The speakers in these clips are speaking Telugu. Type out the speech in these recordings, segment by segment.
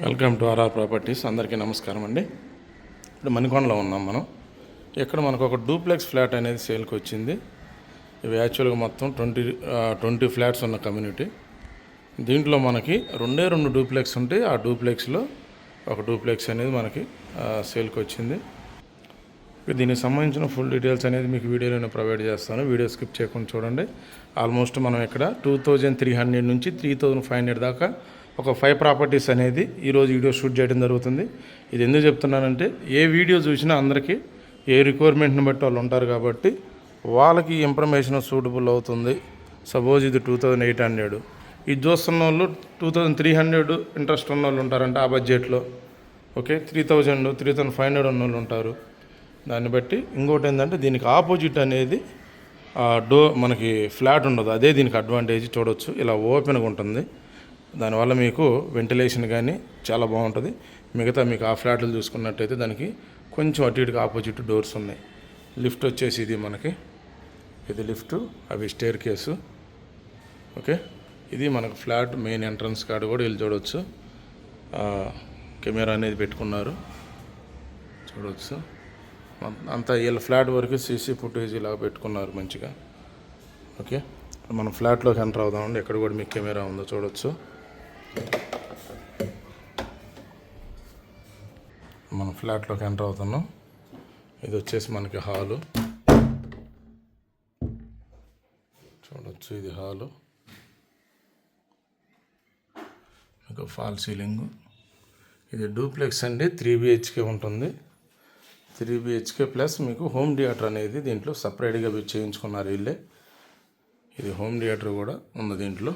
Welcome to RR properties. అందరికీ నమస్కారం అండి. ఇప్పుడు మణికొండలో ఉన్నాం మనం. ఇక్కడ మనకు ఒక డూప్లెక్స్ ఫ్లాట్ అనేది సేల్కి వచ్చింది. ఇవి యాక్చువల్గా మొత్తం ట్వంటీ ట్వంటీ ఫ్లాట్స్ ఉన్న కమ్యూనిటీ. దీంట్లో మనకి రెండే రెండు డూప్లెక్స్ ఉంటాయి ఆ డూప్లెక్స్లో ఒక డూప్లెక్స్ అనేది మనకి సేల్కి వచ్చింది. దీనికి సంబంధించిన ఫుల్ డీటెయిల్స్ అనేది మీకు వీడియోలోనే నేను ప్రొవైడ్ చేస్తాను. వీడియో స్కిప్ చేయకుండా చూడండి. ఆల్మోస్ట్ మనం ఇక్కడ టూ థౌజండ్ త్రీ హండ్రెడ్ నుంచి త్రీ థౌజండ్ ఫైవ్ హండ్రెడ్ దాకా ఒక ఫైవ్ ప్రాపర్టీస్ అనేది ఈరోజు వీడియో షూట్ చేయడం జరుగుతుంది. ఇది ఎందుకు చెప్తున్నానంటే ఏ వీడియో చూసినా అందరికీ ఏ రిక్వైర్మెంట్ని బట్టి వాళ్ళు ఉంటారు కాబట్టి వాళ్ళకి ఇన్ఫర్మేషన్ సూటబుల్ అవుతుంది. సపోజ్ ఇది టూ థౌజండ్ ఎయిట్ హండ్రెడ్ ఇది చూస్తున్న వాళ్ళు two thousand three hundred interest ఉన్న వాళ్ళు ఉంటారంటే ఆ బడ్జెట్లో okay three thousand three thousand five hundred ఉన్న వాళ్ళు ఉంటారు. దాన్ని బట్టి ఇంకోటి ఏంటంటే దీనికి ఆపోజిట్ అనేది డో మనకి ఫ్లాట్ ఉండదు. అదే దీనికి అడ్వాంటేజ్ చూడొచ్చు. ఇలా ఓపెన్గా ఉంటుంది. దానివల్ల మీకు వెంటిలేషన్ కానీ చాలా బాగుంటుంది. మిగతా మీకు ఆ ఫ్లాట్లు చూసుకున్నట్టయితే దానికి కొంచెం అటు ఇటుగా ఆపోజిట్ డోర్స్ ఉన్నాయి. లిఫ్ట్ వచ్చేసి ఇది మనకి. ఇది లిఫ్ట్ అవి స్టేర్ కేసు. ఓకే? ఇది మనకు ఫ్లాట్ మెయిన్ ఎంట్రన్స్ కార్డు కూడా వెళ్ళి చూడవచ్చు కెమెరా అనేది పెట్టుకున్నారు. చూడవచ్చు అంతా వీళ్ళ ఫ్లాట్ వరకు సీసీ ఫుటేజ్ ఇలా పెట్టుకున్నారు మంచిగా. ఓకే? మనం ఫ్లాట్లోకి ఎంటర్ అవుదామండి. ఎక్కడ కూడా మీకు కెమెరా ఉందో చూడొచ్చు. మనం ఫ్లాట్లోకి ఎంటర్ అవుతున్నాం. ఇది వచ్చేసి మనకి హాలు. చూడొచ్చు ఇది హాలు. ఒక ఫాల్ సీలింగ్. ఇది డూప్లెక్స్ అండి త్రీ బిహెచ్కే ఉంటుంది. త్రీ బిహెచ్కే ప్లస్ మీకు హోమ్ థియేటర్ అనేది దీంట్లో సపరేట్గా చేయించుకున్నారు వీళ్ళే ఇది హోమ్ థియేటర్ కూడా ఉంది దీంట్లో.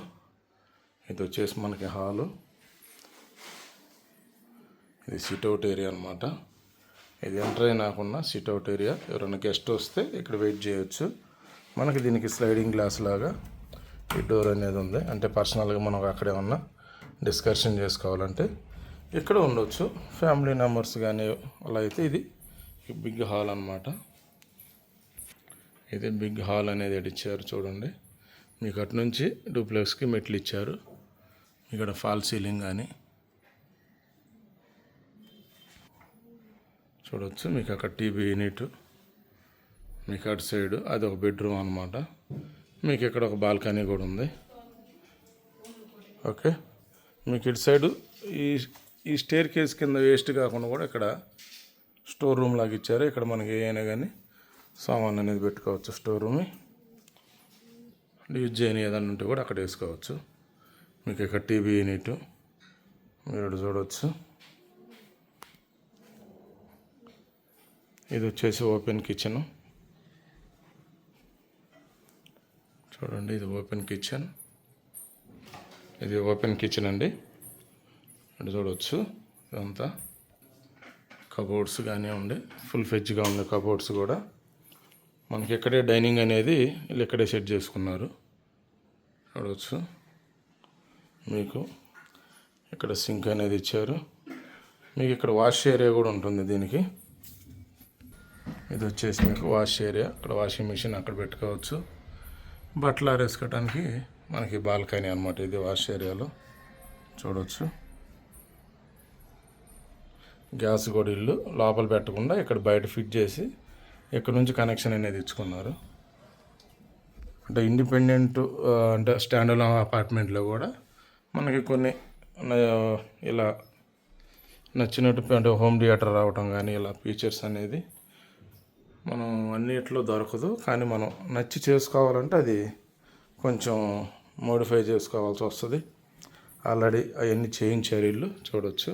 ఇది వచ్చేసి మనకి హాలు. ఇది సిట్అవుట్ ఏరియా అనమాట ఇది ఎంటర్ అయినాకున్న సిట్అవుట్ ఏరియా ఎవరైనా గెస్ట్ వస్తే ఇక్కడ వెయిట్ చేయొచ్చు. మనకి దీనికి స్లైడింగ్ గ్లాస్ లాగా ఈ డోర్ అనేది ఉంది. అంటే పర్సనల్గా మనం అక్కడే ఉన్న డిస్కషన్ చేసుకోవాలంటే ఇక్కడ ఉండొచ్చు. ఫ్యామిలీ మెంబర్స్ కానీ అలా అయితే ఇది బిగ్ హాల్ అన్నమాట. ఇది బిగ్ హాల్ అనేది ఇక్కడ ఇచ్చారు చూడండి. మీకు అటు నుంచి డూప్లెక్స్కి మెట్లు ఇచ్చారు. ఇక్కడ ఫాల్ సీలింగ్ కానీ. చూడవచ్చు మీకు అక్కడ టీవీ యూనిట్ మీకు అటు సైడ్ అది ఒక బెడ్రూమ్ అనమాట మీకు ఇక్కడ ఒక బాల్కనీ కూడా ఉంది. ఓకే. మీకు ఇటు సైడు ఈ ఈ స్టేర్ కేస్ కింద వేస్ట్ కాకుండా కూడా ఇక్కడ స్టోర్ రూమ్ లాగా ఇచ్చారు. ఇక్కడ మనకి ఏమైనా కానీ సామాన్ అనేది పెట్టుకోవచ్చు స్టోర్ రూమ్. యూజ్ చేయని ఏదైనా ఉంటే కూడా అక్కడ వేసుకోవచ్చు. మీకు ఇక్కడ టీవీ యూనిట్ మీరు ఇక్కడ చూడవచ్చు ఇది వచ్చేసి ఓపెన్ కిచెన్. చూడండి ఇది ఓపెన్ కిచెన్. ఇది ఓపెన్ కిచెన్ అండి. ఇక్కడ చూడవచ్చు ఇదంతా కబోర్డ్స్ కానీ ఉండే. ఫుల్ ఫెజ్గా ఉంది కబోర్డ్స్ కూడా. మనకి ఇక్కడే డైనింగ్ అనేది వీళ్ళు ఇక్కడే సెట్ చేసుకున్నారు. చూడవచ్చు మీకు ఇక్కడ సింక్ అనేది ఇచ్చారు. మీకు ఇక్కడ వాష్ ఏరియా కూడా ఉంటుంది దీనికి. ఇది వచ్చేసి మీకు వాష్ ఏరియా. ఇక్కడ వాషింగ్ మిషన్ అక్కడ పెట్టుకోవచ్చు. బట్టలు ఆరేసుకోవడానికి మనకి బాల్కనీ అనమాట ఇది వాష్ ఏరియాలో. చూడవచ్చు గ్యాస్ కూడా ఇల్లు లోపల పెట్టకుండా ఇక్కడ బయట ఫిట్ చేసి ఇక్కడ నుంచి కనెక్షన్ అనేది ఇచ్చుకున్నారు. అంటే ఇండిపెండెంట్ అంటే స్టాండర్డ్ అపార్ట్మెంట్లో కూడా మనకి కొన్ని ఇలా నచ్చినట్టు అంటే హోమ్ థియేటర్ రావటం కానీ ఇలా ఫీచర్స్ అనేది మనం అన్నిట్లో దొరకదు. కానీ మనం నచ్చి చేసుకోవాలంటే అది కొంచెం మోడిఫై చేసుకోవాల్సి వస్తుంది. ఆల్రెడీ అవన్నీ చేయించారు వీళ్ళు చూడవచ్చు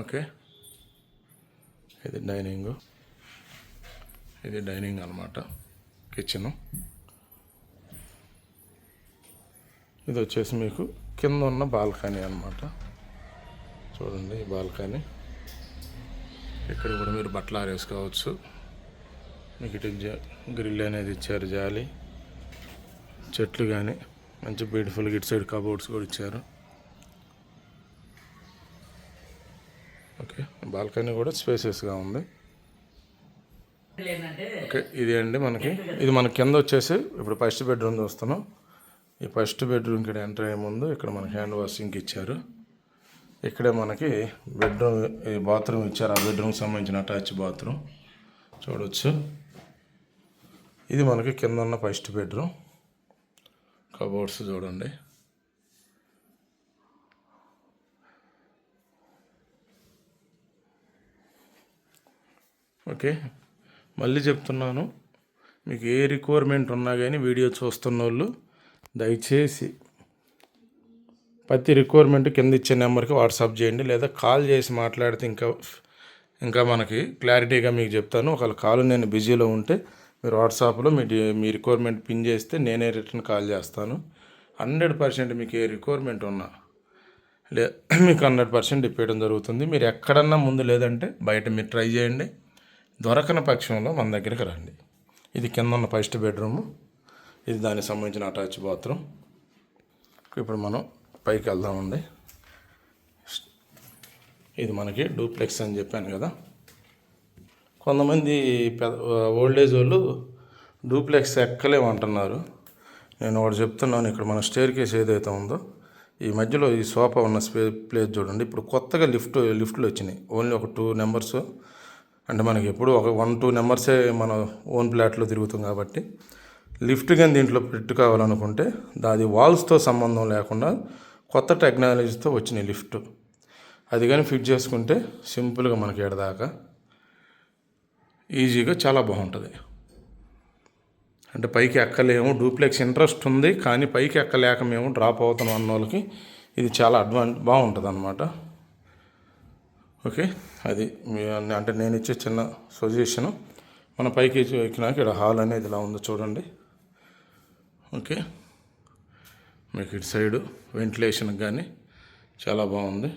ఓకే. ఇది డైనింగ్. ఇది డైనింగ్ అనమాట కిచెను. ఇది వచ్చేసి మీకు కింద ఉన్న బాల్కనీ అనమాట చూడండి ఈ బాల్కనీ. ఇక్కడ కూడా మీరు బట్టలు ఆరేసుకోవచ్చు. మీకు ఇటు గ్రిల్ అనేది ఇచ్చారు జాలి. చెట్లు కానీ మంచి బ్యూటిఫుల్గా ఇటు సైడ్ కబోర్డ్స్ కూడా ఇచ్చారు. ఓకే బాల్కనీ కూడా స్పేసెస్గా ఉంది. ఓకే ఇది అండి మనకి ఇది మన కింద వచ్చేసి ఇప్పుడు ఫస్ట్ బెడ్రూమ్ చూస్తున్నాం. ఈ ఫస్ట్ బెడ్రూమ్ ఇక్కడ ఎంటర్ అయ్యే ముందు ఇక్కడ మనకి హ్యాండ్ వాషింగ్కి ఇచ్చారు. ఇక్కడే మనకి బెడ్రూమ్ ఈ బాత్రూమ్ ఇచ్చారు. ఆ బెడ్రూమ్కి సంబంధించిన అటాచ్ బాత్రూమ్. చూడవచ్చు ఇది మనకి కింద ఉన్న ఫస్ట్ బెడ్రూమ్. కబోర్డ్స్ చూడండి. ఓకే. మళ్ళీ చెప్తున్నాను. మీకు ఏ రిక్వైర్మెంట్ ఉన్నా కానీ వీడియో చూస్తున్న వాళ్ళు దయచేసి ప్రతి రిక్వైర్మెంట్ కింద ఇచ్చే నెంబర్కి వాట్సాప్ చేయండి లేదా కాల్ చేసి మాట్లాడితే ఇంకా ఇంకా మనకి క్లారిటీగా మీకు చెప్తాను. ఒకవేళ కాల్ నేను బిజీలో ఉంటే మీరు వాట్సాప్లో మీ మీ రిక్వైర్మెంట్ పిన్ చేస్తే నేనే రిటర్న్ కాల్ చేస్తాను. హండ్రెడ్ పర్సెంట్ మీకు ఏ రిక్వైర్మెంట్ ఉన్నా లే మీకు హండ్రెడ్ పర్సెంట్ ఇప్పేయడం జరుగుతుంది. మీరు ఎక్కడన్నా ముందు లేదంటే బయట మీరు ట్రై చేయండి. దొరకని పక్షంలో మన దగ్గరికి రండి. ఇది కింద ఉన్న ఫస్ట్ బెడ్రూము. ఇది దానికి సంబంధించిన అటాచ్ బాత్రూమ్. ఇప్పుడు మనం పైకి వెళ్దామండి. ఇది మనకి డూప్లెక్స్ అని చెప్పాను కదా. కొంతమంది పెద్ద ఓల్డ్ ఏజ్ వాళ్ళు డూప్లెక్స్ ఎక్కలేమంటున్నారు. నేను ఒకటి చెప్తున్నాను ఇక్కడ మన స్టేర్ కేస్ ఏదైతే ఉందో ఈ మధ్యలో ఈ సోఫా ఉన్న స్పే ప్లేస్ చూడండి. ఇప్పుడు కొత్తగా లిఫ్ట్ లిఫ్ట్లు వచ్చినాయి. ఓన్లీ ఒక టూ నెంబర్స్. అంటే మనకి ఎప్పుడు ఒక వన్ టూ నెంబర్సే మన ఓన్ ప్లాట్లో తిరుగుతాం కాబట్టి. లిఫ్ట్ కానీ దీంట్లో పెట్టుకోవాలనుకుంటే అది వాల్స్తో సంబంధం లేకుండా కొత్త టెక్నాలజీతో వచ్చిన లిఫ్ట్. అది కానీ ఫిట్ చేసుకుంటే సింపుల్గా మనకి ఎడదాకా ఈజీగా చాలా బాగుంటుంది. అంటే పైకి ఎక్కలేము డూప్లెక్స్ ఇంట్రెస్ట్ ఉంది కానీ పైకి ఎక్కలేక మేము డ్రాప్ అవుతాం అన్న వాళ్ళకి ఇది చాలా అడ్వాన్ బాగుంటుంది అనమాట ఓకే అది మీ అంటే నేను ఇచ్చే చిన్న సజెషను. మన పైకి ఎక్కినాక ఇక్కడ హాల్ అనేది ఇలా ఉందో చూడండి. ఓకే. మీకు ఇటు సైడు వెంటిలేషన్కి కానీ చాలా బాగుంది.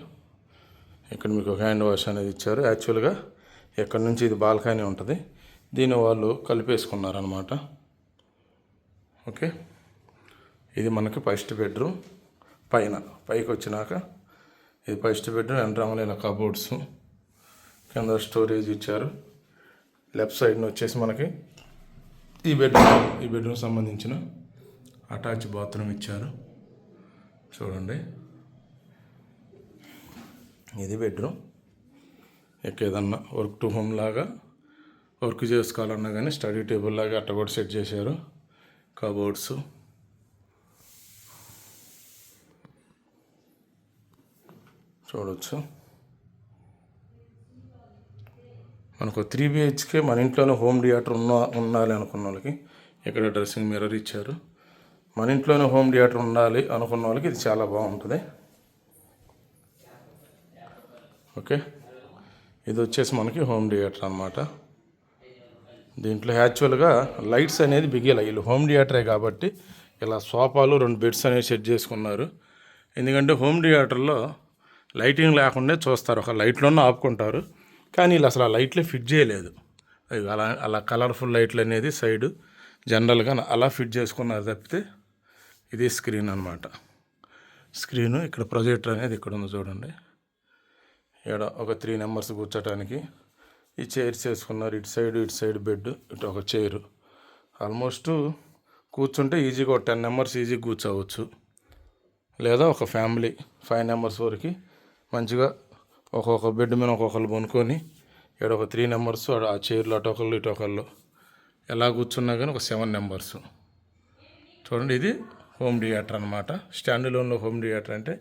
ఇక్కడ మీకు హ్యాండ్ వాష్ అనేది ఇచ్చారు. యాక్చువల్గా ఎక్కడి నుంచి ఇది బాల్కనీ ఉంటుంది. దీన్ని వాళ్ళు కలిపేసుకున్నారనమాట ఓకే. ఇది మనకి ఫస్ట్ బెడ్రూమ్. పైన పైకి వచ్చినాక ఇది ఫస్ట్ బెడ్రూమ్ ఎంట్రామలో ఇలా కబోర్డ్స్. కింద స్టోరేజ్ ఇచ్చారు. లెఫ్ట్ సైడ్ని వచ్చేసి మనకి ఈ బెడ్రూమ్ ఈ బెడ్రూమ్ సంబంధించిన అటాచ్ బాత్రూమ్ ఇచ్చారు. చూడండి. ఇది బెడ్రూమ్. ఇక ఏదన్నా వర్క్ టు హోమ్ లాగా వర్క్ చేసుకోవాలన్నా కానీ స్టడీ టేబుల్ లాగా అట్ట కూడా సెట్ చేశారు. కబోర్డ్స్. చూడవచ్చు మనకు త్రీ బిహెచ్కే మన ఇంట్లోనే హోమ్ థియేటర్ ఉన్న ఉండాలి అనుకున్న వాళ్ళకి ఇక్కడ డ్రెస్సింగ్ మిర్రర్ ఇచ్చారు. మన ఇంట్లోనే హోమ్ థియేటర్ ఉండాలి అనుకున్న వాళ్ళకి ఇది చాలా బాగుంటుంది. ఓకే? ఇది వచ్చేసి మనకి హోమ్ థియేటర్ అనమాట దీంట్లో యాక్చువల్గా లైట్స్ అనేది బిగిల వీళ్ళు హోమ్ థియేటరే కాబట్టి ఇలా సోఫాలు రెండు బెడ్స్ అనేవి సెట్ చేసుకున్నారు. ఎందుకంటే హోమ్ థియేటర్లో లైటింగ్ లేకుండా చూస్తారు ఒక లైట్లోనే ఆపుకుంటారు. కానీ వీళ్ళు అసలు ఆ లైట్లే ఫిట్ చేయలేదు. అలా అలా కలర్ఫుల్ లైట్లు అనేది సైడ్ జనరల్గా అలా ఫిట్ చేసుకున్నారు తప్పితే ఇది స్క్రీన్ అనమాట స్క్రీను ఇక్కడ ప్రొజెక్టర్ అనేది ఇక్కడ ఉంది చూడండి. ఇక్కడ ఒక త్రీ నెంబర్స్ కూర్చోటానికి ఈ చైర్స్ వేసుకున్నారు ఇటు సైడ్ ఇటు సైడ్ బెడ్ ఇటు ఒక చైరు. ఆల్మోస్ట్ కూర్చుంటే ఈజీగా ఒక టెన్ నెంబర్స్ ఈజీగా కూర్చోవచ్చు. లేదా ఒక ఫ్యామిలీ ఫైవ్ నెంబర్స్ వరకు మంచిగా ఒక్కొక్క బెడ్ మీద ఒక్కొక్కరు కొనుక్కొని ఇక్కడ ఒక త్రీ నెంబర్స్ ఆ చైర్లు అటు ఒకళ్ళు ఇటు ఒకళ్ళు. ఎలా కూర్చున్నా కానీ ఒక సెవెన్ నెంబర్స్. చూడండి ఇది హోమ్ థియేటర్ అనమాట స్టాండ్ లోన్లో హోమ్ థియేటర్ అంటే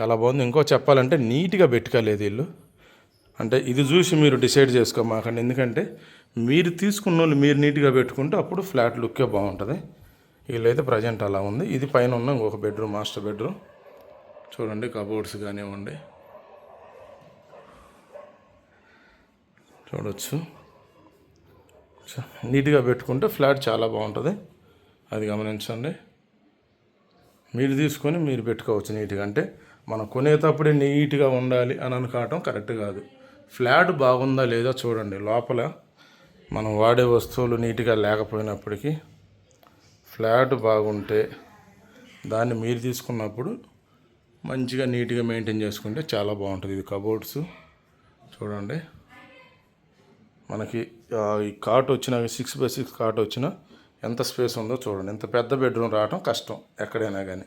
చాలా బాగుంది. ఇంకో చెప్పాలంటే నీట్గా పెట్టుకోలేదు వీళ్ళు. అంటే ఇది చూసి మీరు డిసైడ్ చేసుకోమాకండి. ఎందుకంటే మీరు తీసుకున్న వాళ్ళు మీరు నీట్గా పెట్టుకుంటే అప్పుడు ఫ్లాట్ లుక్కే బాగుంటుంది. వీళ్ళైతే ప్రజెంట్ అలా ఉంది. ఇది పైన ఉన్న ఇంకొక బెడ్రూమ్ మాస్టర్ బెడ్రూమ్. చూడండి కబోర్డ్స్ కానివ్వండి. చూడవచ్చు నీట్గా పెట్టుకుంటే ఫ్లాట్ చాలా బాగుంటుంది. అది గమనించండి. మీరు తీసుకొని మీరు పెట్టుకోవచ్చు నీట్గా. అంటే మనం కొనేటప్పుడే నీట్గా ఉండాలి అని అనుకోవటం కరెక్ట్ కాదు. ఫ్లాట్ బాగుందా లేదా చూడండి. లోపల మనం వాడే వస్తువులు నీట్గా లేకపోయినప్పటికీ ఫ్లాట్ బాగుంటే దాన్ని మీరు తీసుకున్నప్పుడు మంచిగా నీట్గా మెయింటైన్ చేసుకుంటే చాలా బాగుంటుంది. ఇది కబోర్డ్స్ చూడండి. మనకి ఈ కాట్ వచ్చిన సిక్స్ బై సిక్స్ కాట్ వచ్చిన ఎంత స్పేస్ ఉందో చూడండి. ఎంత పెద్ద బెడ్రూమ్ రావడం కష్టం ఎక్కడైనా కానీ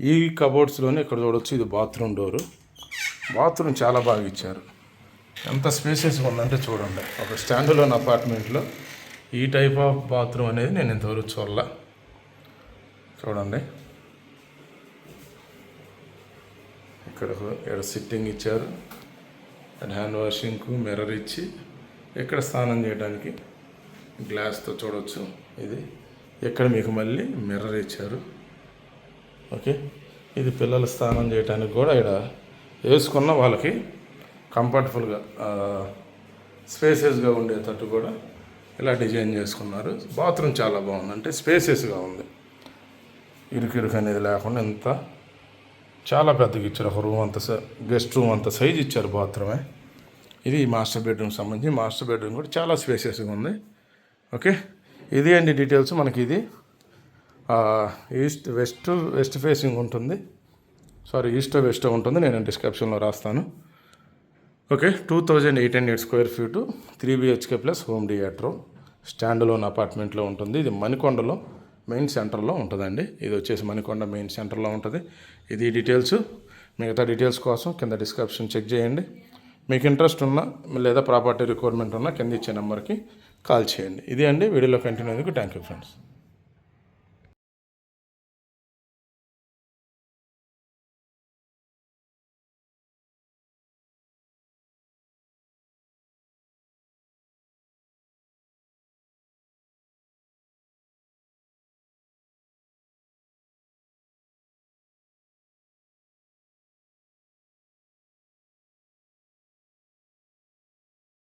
ఈ కబోర్డ్స్లోనే ఇక్కడ చూడొచ్చు ఇది బాత్రూమ్ డోరు. బాత్రూమ్ చాలా బాగా ఇచ్చారు. ఎంత స్పేసెస్ ఉందంటే చూడండి. ఒక స్టాండ్లోన్ అపార్ట్మెంట్లో ఈ టైప్ ఆఫ్ బాత్రూమ్ అనేది నేను ఇంతవరకు చూడాల. చూడండి. ఇక్కడ ఇక్కడ సిట్టింగ్ ఇచ్చారు. అండ్ హ్యాండ్ వాషింగ్కు మిర్రర్ ఇచ్చి ఇక్కడ స్నానం చేయడానికి గ్లాస్తో చూడొచ్చు. ఇది ఇక్కడ మీకు మళ్ళీ మిర్రర్ ఇచ్చారు. ఓకే. ఇది పిల్లలు స్నానం చేయడానికి కూడా ఇక్కడ వేసుకున్న వాళ్ళకి కంఫర్టబుల్గా స్పేసెస్గా ఉండేటట్టు కూడా ఇలా డిజైన్ చేసుకున్నారు. బాత్రూమ్ చాలా బాగుంది. అంటే స్పేసెస్గా ఉంది. ఇరుకిరుకు ఇరుకు అనేది లేకుండా ఎంత చాలా పెద్దగా ఇచ్చారు. ఒక రూమ్ అంత గెస్ట్ రూమ్ అంత సైజ్ ఇచ్చారు బాత్రూమే. ఇది మాస్టర్ బెడ్రూమ్ సంబంధించి మాస్టర్ బెడ్రూమ్ కూడా చాలా స్పేసెస్గా ఉంది. ఓకే? ఇది అండి డీటెయిల్స్ మనకి ఇది ఈస్ట్ వెస్ట్ వెస్ట్ ఫేసింగ్ ఉంటుంది. సారీ ఈస్ట్ వెస్ట్ ఉంటుంది. నేను డిస్క్రిప్షన్లో రాస్తాను. Okay? Two thousand eight hundred square feet three BHK plus home theatre. Standalone అపార్ట్మెంట్లో ఉంటుంది. ఇది మణికొండలో మెయిన్ సెంటర్లో ఉంటుందండి. ఇది వచ్చేసి మణికొండ మెయిన్ సెంటర్లో ఉంటుంది. ఇది డీటెయిల్స్. మిగతా డీటెయిల్స్ కోసం కింద డిస్క్రిప్షన్ చెక్ చేయండి. మీకు ఇంట్రెస్ట్ ఉన్నా లేదా ప్రాపర్టీ రిక్వైర్మెంట్ ఉన్నా కింద ఇచ్చే నెంబర్కి కాల్ చేయండి. ఇది అండి. వీడియోలో కంటిన్యూ అయ్యేందుకు థ్యాంక్ యూ ఫ్రెండ్స్.